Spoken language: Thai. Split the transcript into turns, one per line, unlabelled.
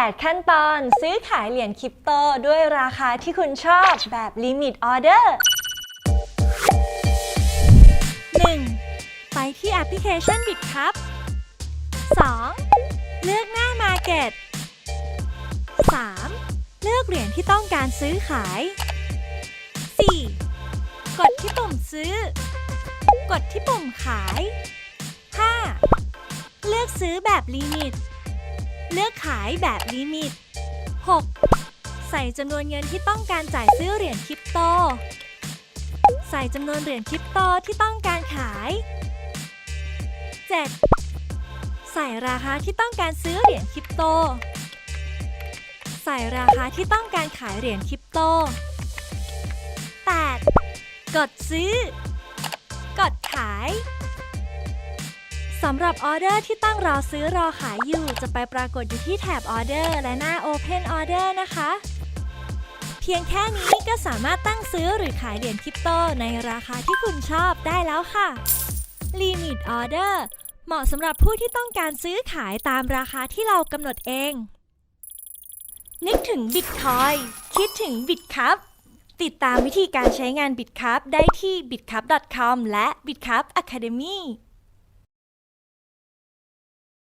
8 ขั้นตอนซื้อขายเหรียญคริปโตด้วยราคาที่คุณชอบแบบลิมิตออเดอร์
1. ไปที่แอปพลิเคชัน BitCup 2. เลือกหน้า Market 3. เลือกเหรียญที่ต้องการซื้อขาย 4. กดที่ปุ่มซื้อ กดที่ปุ่มขาย 5. เลือกซื้อแบบลิมิต เลือกขายแบบลิมิต 6. ใส่จำนวนเงินที่ต้องการจ่ายซื้อเหรียญคริปโต ใส่จำนวนเหรียญคริปโตที่ต้องการขาย 7. ใส่ราคาที่ต้องการซื้อเหรียญคริปโต ใส่ราคาที่ต้องการขายเหรียญคริปโต 8. กดซื้อ กดขาย สำหรับออเดอร์ที่ตั้งรอซื้อรอขายอยู่ จะไปปรากฏอยู่ที่แถบออเดอร์และหน้า Open Order นะคะ เพียงแค่นี้ก็สามารถตั้งซื้อหรือขายเหรียญคริปโตในราคาที่คุณชอบได้แล้วค่ะ Limit Order เหมาะสำหรับผู้ที่ต้องการซื้อขายตามราคาที่เรากำหนดเอง นึกถึง Bitcoin คิดถึง Bitcup ติดตามวิธีการใช้งาน Bitcup ได้ที่ bitcup.com และ Bitcup Academy